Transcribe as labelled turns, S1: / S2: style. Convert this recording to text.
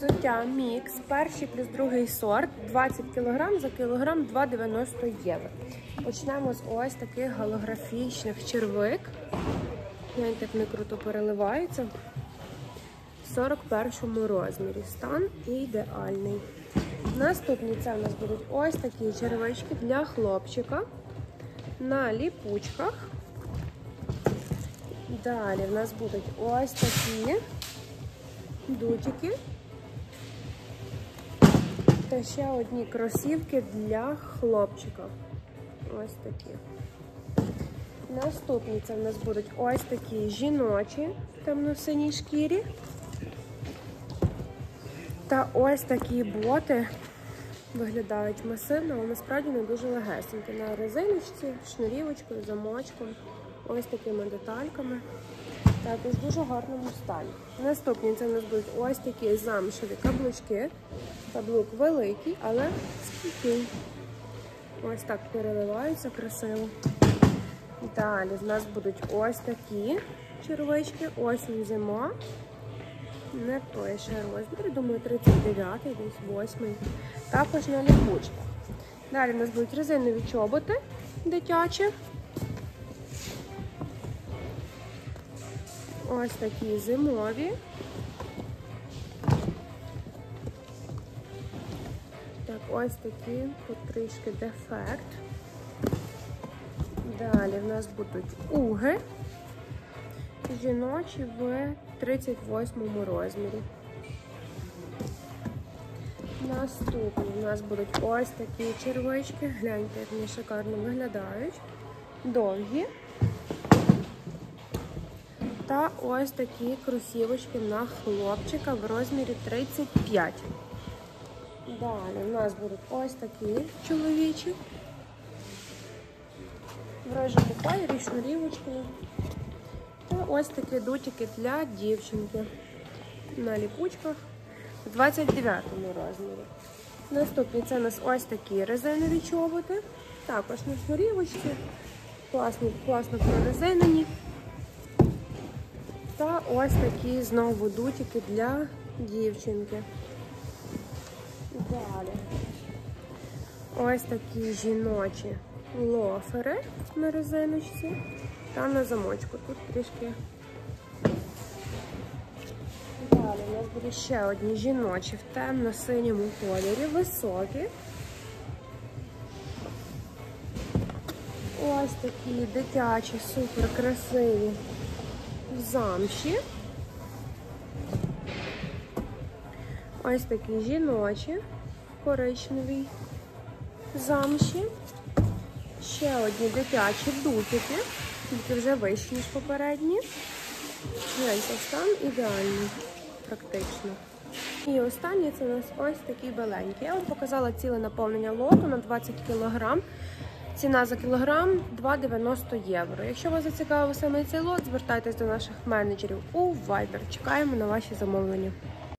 S1: Взуття мікс, перший плюс другий сорт, 20 кг за кілограм 2,90 євро. Почнемо з ось таких голографічних червик. Гляньте, як вони круто переливаються. В 41 розмірі. Стан ідеальний. Наступні це у нас будуть ось такі червички для хлопчика на ліпучках. Далі в нас будуть ось такі дутики. Та ще одні кросівки для хлопчика. Ось такі. Наступні це в нас будуть ось такі жіночі темно-синій шкірі. Та ось такі боти виглядають масивно, але насправді не дуже легесенькі. На резиночці, шнурівочкою, замочком, ось такими детальками. Також в дуже гарному стані. Наступні це в нас будуть ось такі замшеві каблучки. Каблук великий, але скільки. Ось так переливаються красиво. Далі в нас будуть ось такі червички, осінь зима. Не той ще розмір, думаю, 39 десь 8 Також на ліпучках. Далі в нас будуть резинові чоботи дитячі. Ось такі зимові. Так, ось такі, трішки дефект. Далі в нас будуть уги жіночі в 38 розмірі. Наступні у нас будуть ось такі червички. Гляньте, як вони шикарно виглядають. Довгі. Та ось такі кросівочки на хлопчика в розмірі 35. Далі у нас будуть ось такі чоловічі. В рожевому кольорі, шнурівочкою. Та ось такі дутики для дівчинки на ліпучках в 29 розмірі. Наступні це у нас ось такі резинові чоботи. Також на шнурівочці. Класні, класно прорезинені. Та ось такі знову дутики для дівчинки. Далі. Ось такі жіночі лофери на резиночці та на замочку. Тут трішки. Далі у нас будуть ще одні жіночі в темно-синьому кольорі, високі. Ось такі дитячі, супер красиві замші. Ось такі жіночі, коричневі замші. Ще одні дитячі дутики, тільки вже вищі, ніж попередні. Гляньте, стан ідеальний, практично. І останнє це у нас ось такі беленькі. Я вам показала ціле наповнення лоту на 20 кг. Ціна за кілограм 2,90 євро. Якщо вас зацікавив саме цей лот, звертайтесь до наших менеджерів у Viber. Чекаємо на ваші замовлення.